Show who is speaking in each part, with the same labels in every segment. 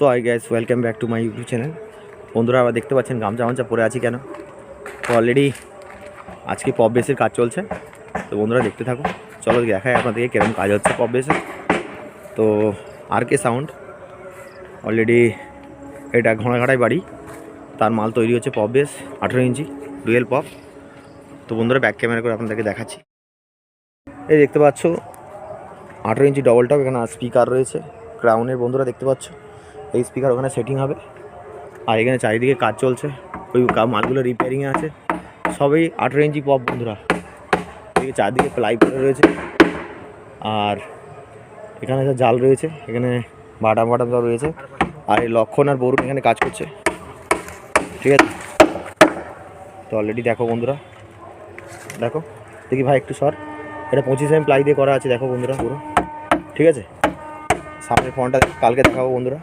Speaker 1: So I guess welcome back to my YouTube channel বন্ধুরা, আবার দেখতে পাচ্ছেন গামছা গামছা পরে আছি কেন? তো অলরেডি আজকে পপ বেসের কাজ চলছে। তো বন্ধুরা, দেখতে থাকো চলো দেখায় আপনাদেরকে কীরকম কাজ হচ্ছে পপ বেসে তো আর কে সাউন্ড অলরেডি এটা ঘোড়াঘাটায় বাড়ি। তার মাল তৈরি হচ্ছে পপ বেস আঠেরো ইঞ্চি, ডুয়েল পপ তো বন্ধুরা ব্যাক ক্যামেরা করে আপনাদেরকে দেখাচ্ছি। এই দেখতে পাচ্ছ, আঠেরো ইঞ্চি ডবল টপ এখানে স্পিকার রয়েছে। ক্রাউনের বন্ধুরা, দেখতে পাচ্ছ? এই স্পিকার ওখানে সেটিং হবে। আর এখানে চারিদিকে কাজ চলছে। ওই মালগুলো রিপেয়ারিংয়ে আছে। সবই আঠেরো ইঞ্চি পপ বন্ধুরা। এদিকে চারদিকে প্লাই পরে রয়েছে। আর এখানে একটা জাল রয়েছে। এখানে বাটাম বাটাম সব রয়েছে। আর এই লক্ষণ আর বরুণ এখানে কাজ করছে। ঠিক আছে? তো অলরেডি দেখো বন্ধুরা। দেখো? দেখি ভাই একটু সর। এটা পঁচিশ এম প্লাই দিয়ে করা আছে। দেখো বন্ধুরা পুরো ঠিক আছে? সামনের ফোনটা কালকে দেখাবো বন্ধুরা।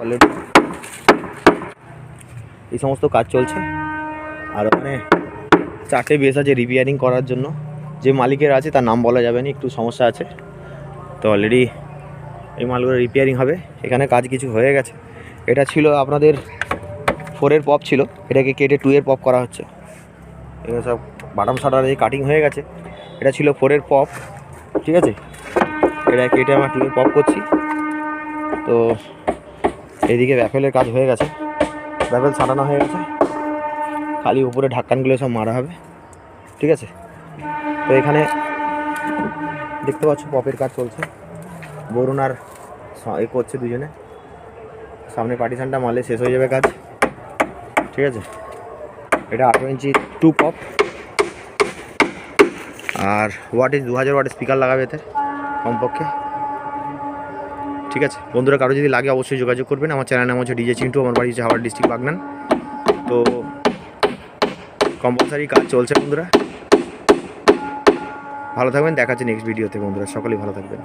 Speaker 1: অলরেডি এই সমস্ত কাজ চলছে। আর ওখানে চারটে বেস আছে রিপেয়ারিং করার জন্য। যে মালিকের আছে, তার নাম বলা যাবে না, একটু সমস্যা আছে। তো অলরেডি এই মালগুলো রিপেয়ারিং হবে। এখানে কাজ কিছু হয়ে গেছে। এটা ছিল আপনাদের ফোরের পপ ছিল। এটাকে কেটে টু এর পপ করা হচ্ছে। এগুলো সব বাটাম শাটার এই কাটিং হয়ে গেছে। এটা ছিল ফোরের পপ ঠিক আছে? এটা কেটে আমরা টু এর পপ করছি। তো এদিকে ব্যাফেলের কাজ হয়ে গেছে। ব্যাফেল ছাড়ানো হয়ে গেছে। খালি উপরে ঢাক্কানগুলো সব মারা হবে। ঠিক আছে? তো এখানে দেখতে পাচ্ছ পপের কাজ চলছে। বরুণ আর এ করছে দুজনে। সামনে পার্টিশানটা মারলে শেষ হয়ে যাবে কাজ। ঠিক আছে? এটা আঠেরো ইঞ্চি টু পপ আর ওয়াটেজ দু হাজার ওয়াট স্পিকার লাগাবে এতে কমপক্ষে। ঠিক আছে? বন্ধুরা, কারও যদি লাগে অবশ্যই যোগাযোগ করবেন। আমার চ্যানেল নাম হচ্ছে ডিজে চিন্টু আমার বাড়ি হচ্ছে হাওড়া ডিস্ট্রিক্ট বাগনান। তো কম্পালসারি কাজ চলছে বন্ধুরা। ভালো থাকবেন, দেখাচ্ছে নেক্সট ভিডিওতে বন্ধুরা। সকলেই ভালো থাকবেন।